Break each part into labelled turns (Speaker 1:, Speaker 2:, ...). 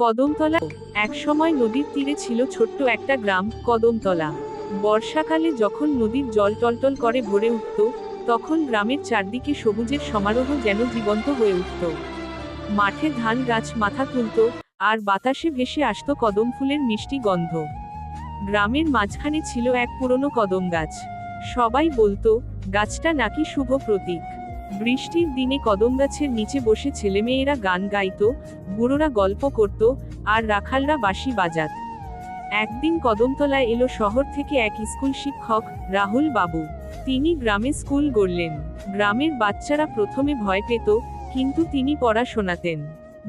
Speaker 1: কদমতলা একসময় নদীর তীরে ছিল ছোট্ট একটা গ্রাম, কদমতলা। বর্ষাকালে যখন নদীর জল টলটল করে ভরে উঠত, তখন গ্রামের চারদিকে সবুজের সমারোহ যেন জীবন্ত হয়ে উঠত। মাঠে ধান গাছ মাথা তুলত, আর বাতাসে ভেসে আসত কদম ফুলের মিষ্টি গন্ধ। গ্রামের মাঝখানে ছিল এক পুরনো কদম গাছ। সবাই বলতো, গাছটা নাকি শুভ প্রতীক। বৃষ্টির দিনে কদম গাছের নিচে বসে ছেলেমেয়েরা গান গাইত, বুড়োরা গল্প করত, আর রাখালরা বাঁশি বাজাত। একদিন কদমতলায় এলো শহর থেকে এক স্কুল শিক্ষক, রাহুল বাবু। তিনি গ্রামে স্কুল গড়লেন। গ্রামের বাচ্চারা প্রথমে ভয় পেত, কিন্তু তিনি পড়া শোনাতেন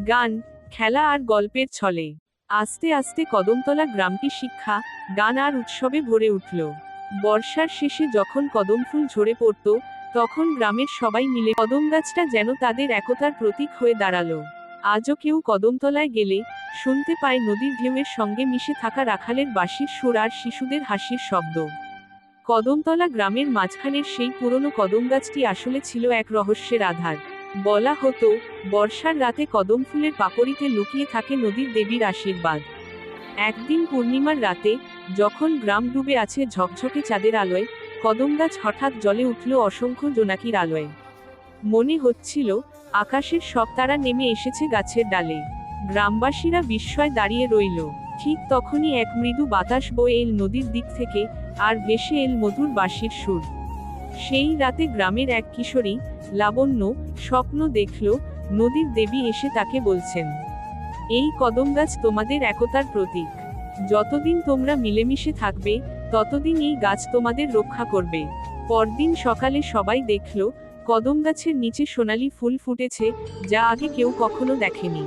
Speaker 1: গান, খেলা আর গল্পের ছলে। আস্তে আস্তে কদমতলা গ্রামটি শিক্ষা, গান আর উৎসবে ভরে উঠল। বর্ষার শেষে যখন কদম ফুল ঝরে পড়ত তখন গ্রামের সবাই মিলে কদম গাছটা যেন তাদের একতার প্রতীক হয়ে দাঁড়াল। আজও কেউ কদমতলায় গেলে শুনতে পায় নদীর ঢেউয়ের সঙ্গে মিশে থাকা রাখালের বাঁশির সুর আর শিশুদের হাসির শব্দ। কদমতলা গ্রামের মাঝখানের সেই পুরনো কদম গাছটি আসলে ছিল এক রহস্যের আধার। বলা হতো, বর্ষার রাতে কদম ফুলের পাপড়িতে লুকিয়ে থাকে নদীর দেবীর আশীর্বাদ। একদিন পূর্ণিমার রাতে যখন গ্রাম ডুবে আছে ঝকঝকে চাঁদের আলোয় কদম গাছ হঠাৎ জলে উঠল অসংখ্য জোনাকির আলোয়। মনে হচ্ছিল, আকাশের সব তারা নেমে এসেছে গাছের ডালে। গ্রামবাসীরা বিস্ময় দাঁড়িয়ে রইল। ঠিক তখনই এক মৃদু বাতাস বয়ে এল নদীর দিক থেকে, আর ভেসে এল মধুর বাঁশির সুর। সেই রাতে গ্রামের এক কিশোরী, লাবণ্য, স্বপ্ন দেখল, নদীর দেবী এসে তাকে বলছেন, এই কদম গাছ তোমাদের একতার প্রতীক। যতদিন তোমরা মিলেমিশে থাকবে ততদিন এই গাছ তোমাদের রক্ষা করবে। পরদিন সকালে সবাই দেখল, কদম গাছের নিচে সোনালি ফুল ফুটেছে, যা আগে কেউ কখনো দেখেনি।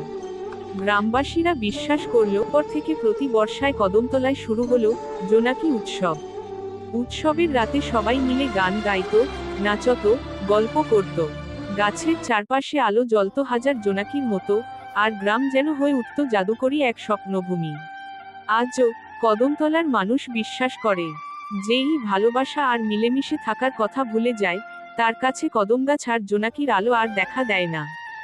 Speaker 1: গ্রামবাসীরা বিশ্বাস করল, পর থেকে প্রতি বর্ষায় কদমতলায় শুরু হলো জোনাকি উৎসব। উৎসবের রাতে সবাই মিলে গান গাইত, নাচত, গল্প করত। গাছের চারপাশে আলো জ্বলত হাজার জোনাকির মতো, আর গ্রাম যেন হয়ে উঠত জাদুকরী এক স্বপ্নভূমি। আজও কদমতলার মানুষ বিশ্বাস করে যেই ভালোবাসা আর মিলেমিশে থাকার কথা ভুলে যায়, তার কাছে কদম গাছ আর জোনাকির আলো আর দেখা দেয় না।